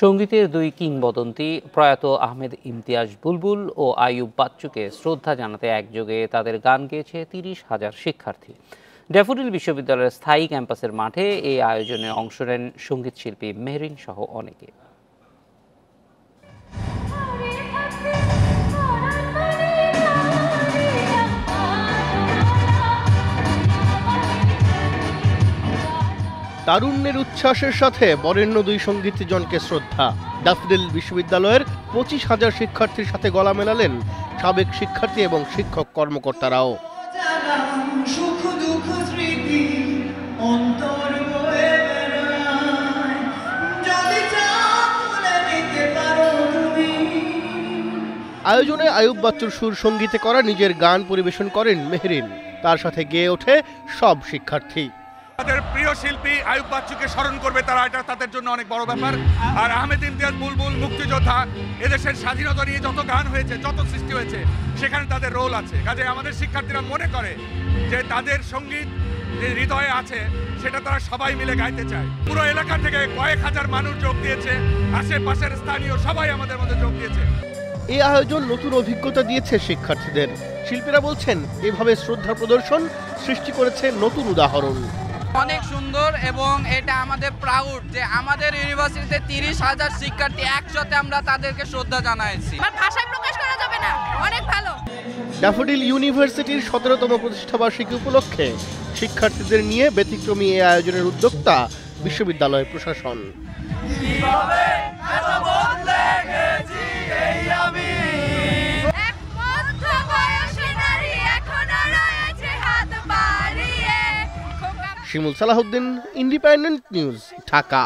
সঙ্গীতের দুই কিংবদন্তি প্রয়াত আহমেদ ইমতিয়াজ বুলবুল ও আয়ুব বাচ্চুকে শ্রদ্ধা জানাতে একযোগে তাদের গান গেয়েছে তিরিশ হাজার শিক্ষার্থী। ড্যাফোডিল বিশ্ববিদ্যালয়ের স্থায়ী ক্যাম্পাসের মাঠে এই আয়োজনে অংশ নেন সংগীত শিল্পী মেহরিন সহ অনেকে। তারুণ্যের উচ্ছ্বাসের সাথে বরেণ্য দুই সঙ্গীতজনকে শ্রদ্ধা। ডাফডিল বিশ্ববিদ্যালয়ের পঁচিশ হাজার শিক্ষার্থীর সাথে গলা মেলালেন সাবেক শিক্ষার্থী এবং শিক্ষক কর্মকর্তারাও। আয়োজনে আয়ুব বাচ্চুর সুর সঙ্গীতে করা নিজের গান পরিবেশন করেন মেহরিন। তার সাথে গেয়ে ওঠে সব শিক্ষার্থী। তাদের প্রিয় শিল্পী আয়ুব বাচ্চুকে স্মরণ করবে তারা। এটা তাদের জন্য অনেক বড় ব্যাপার। আর আহমেদ ইমতিয়াজ বুলবুল, মুক্তিযোদ্ধা, এদেশের স্বাধীনতা নিয়ে যত গান হয়েছে, যত সৃষ্টি হয়েছে, সেখানে তাদের রোল আছে। কাজে আমাদের শিক্ষার্থীরা মনে করে যে তাদের সংগীত যে হৃদয়ে আছে, সেটা তারা সবাই মিলে গাইতে চায়। পুরো এলাকা থেকে কয়েক হাজার মানুষ যোগ দিয়েছে। আশেপাশের স্থানীয় সবাই আমাদের মধ্যে যোগ দিয়েছে। এই আয়োজন নতুন অভিজ্ঞতা দিয়েছে শিক্ষার্থীদের। শিল্পীরা বলছেন, এভাবে শ্রদ্ধা প্রদর্শন সৃষ্টি করেছে নতুন উদাহরণ। অনেক সুন্দর এবং এটা আমাদের প্রাউড যে আমাদের ইউনিভার্সিটিতে তিরিশ হাজার শিক্ষার্থী একসাথে আমরা তাদেরকে শ্রদ্ধা জানাইছি। ভাষায় প্রকাশ করা যাবে না। অনেক ভালো। ড্যাফোডিল ইউনিভার্সিটির সতেরোতম প্রতিষ্ঠাবার্ষিকী উপলক্ষে শিক্ষার্থীদের নিয়ে ব্যতিক্রমী এই আয়োজনের উদ্যোক্তা বিশ্ববিদ্যালয় প্রশাসন। Shimul Salahuddin independent news Dhaka.